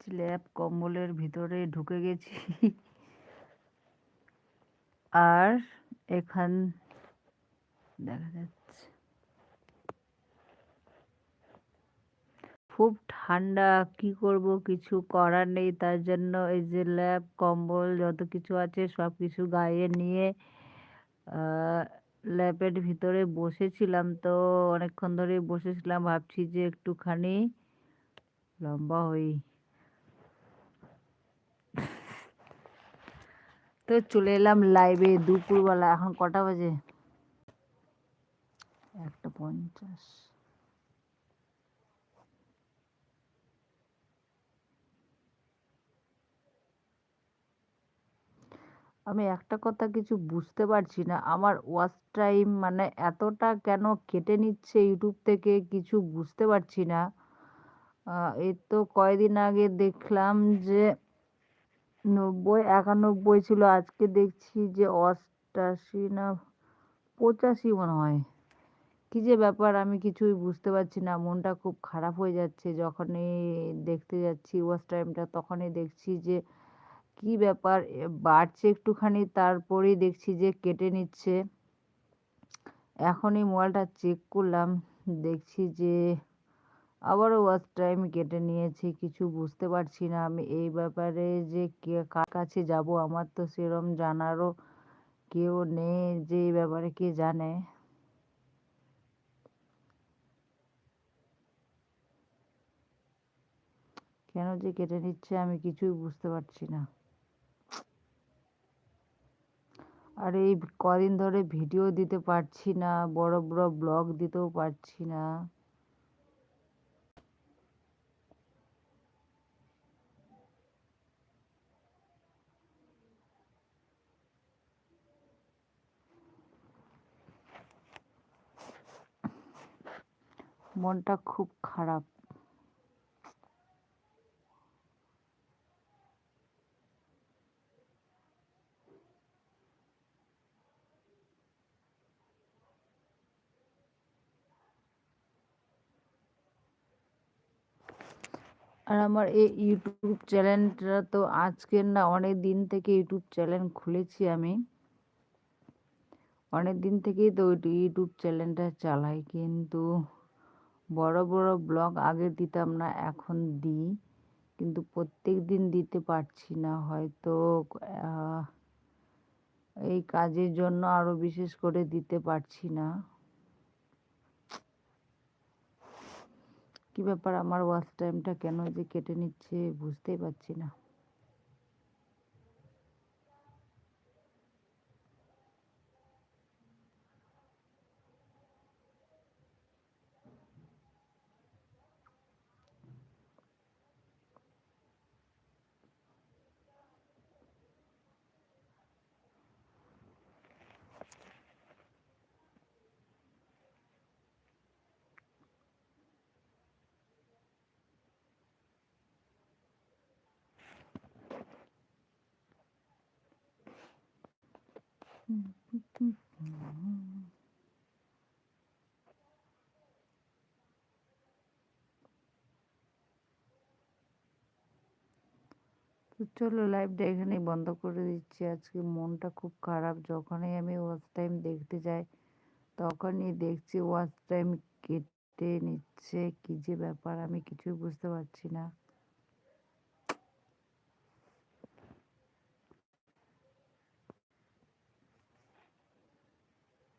যে ল্যাব কম্বলের ভিতরে ঢুকে গেছি। আর এখান দেখা যাচ্ছে। খুব ঠান্ডা, কি করব কিছু করার নেই, তার জন্য এই যে ল্যাব কম্বল যত কিছু আছে সব কিছু গায়ে নিয়ে ল্যাবের ভিতরে বসেছিলাম তো অনেকক্ষণ ধরে বসেছিলাম, ভাবছি যে একটুখানি লম্বা হই। তো চলে এলাম লাইভে দুপুরবেলা, এখন কটা বাজে? একটা পঞ্চাশ। আমি একটা কথা কিছু বুঝতে পারছি না, আমার ওয়াচ টাইম মানে এতটা কেন কেটে নিচ্ছে ইউটিউব থেকে কিছু বুঝতে পারছি না। এই তো কয়দিন আগে দেখলাম যে নব্বই, একানব্বই ছিল। আজকে দেখছি যে অষ্টাশি না পঁচাশি মনে হয়। কী যে ব্যাপার, আমি কিছুই বুঝতে পারছি না। মনটা খুব খারাপ হয়ে যাচ্ছে। যখনই দেখতে যাচ্ছি ওয়াচ টাইমটা তখনই দেখছি যে কি ব্যাপার বাড়ছে একটুখানি, তারপরেই দেখছি যে কেটে নিচ্ছে। এখনই মোবাইলটা চেক করলাম। দেখছি যে আবারও ওয়াচ টাইম কেটে নিয়েছি, কিছু বুঝতে পারছি না আমি। এই ব্যাপারে যে কে কার কাছে যাব আমার তো সেরম জানারও কেউ নেই যে এই ব্যাপারে কে জানে। কেন যে কেটে নিচ্ছে আমি কিছুই বুঝতে পারছি না। আর এই কদিন ধরে ভিডিও দিতে পারছি না, বড় বড় ব্লগ দিতেও পারছি না। মনটা খুব খারাপ। আর আমার এই ইউটিউব চ্যানেলটা তো আজকের না অনেক দিন থেকে ইউটিউব চ্যানেল খুলেছি আমি। অনেক দিন থেকেই তো ইউটিউব চ্যানেলটা চালাই, কিন্তু বড় বড় ব্লগ আগে দিতাম না, এখন দিই। কিন্তু প্রত্যেক দিন দিতে পারছি না, হয়তো এই কাজের জন্য আরও বিশেষ করে দিতে পারছি না। কি ব্যাপার? আমার ওয়াচ টাইমটা কেন যে কেটে নিচ্ছে বুঝতেই পারছি না। তো চলো লাইভটা এখানেই বন্ধ করে দিচ্ছি। আজকে মনটা খুব খারাপ। যখনই আমি ওয়াচ টাইম দেখতে যাই, তখনই দেখছি ওয়াচ টাইম কেটে নিচ্ছে। কী যে ব্যাপার, আমি কিছুই বুঝতে পারছি না।